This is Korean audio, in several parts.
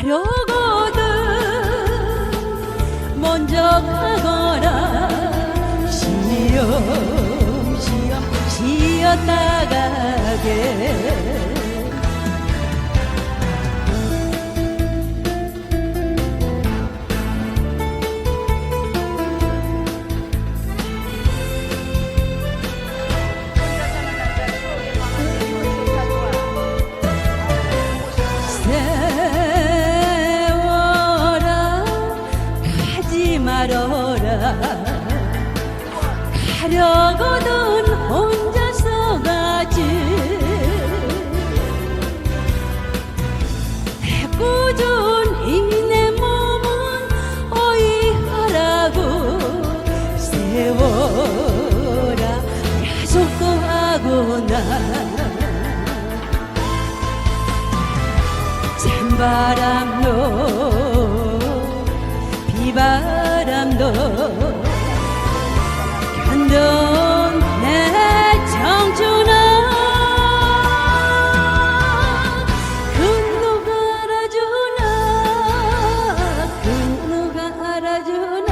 가려거든. 먼저 가거 말어라. 가려거든 혼자서 가지. 애꿎은 이내 몸은 어이하라고 세워라. 약속도 하구나. 찬바람도 비바람 도 견뎌온 내 청춘아. 그 누가 알아주나? 그 누가 알아주나?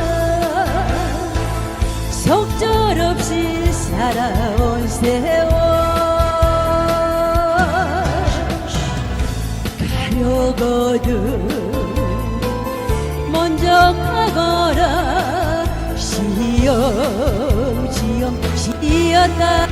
속절없이 살아온 세월. 가려거든 먼저 가거라. 시험시험 쉬었다게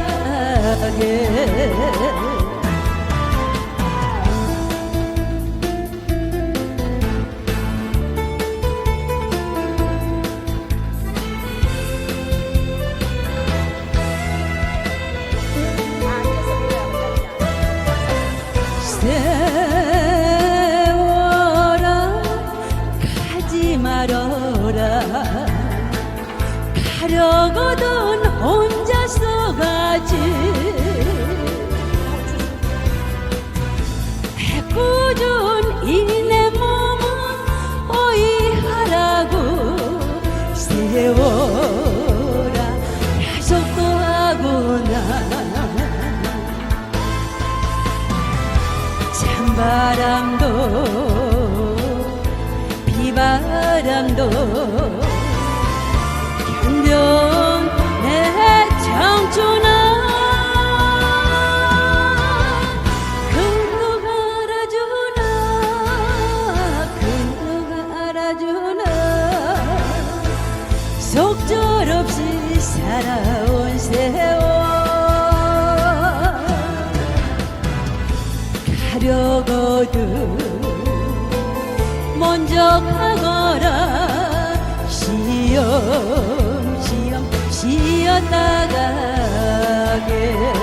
바람도 비바람도 견뎌온 내 청춘아 그 누가 알아주나 그 누가 알아주나. 속절없이 살아온 세월 가려거든. 먼저 가거라. 시험 시험 쉬었다 가게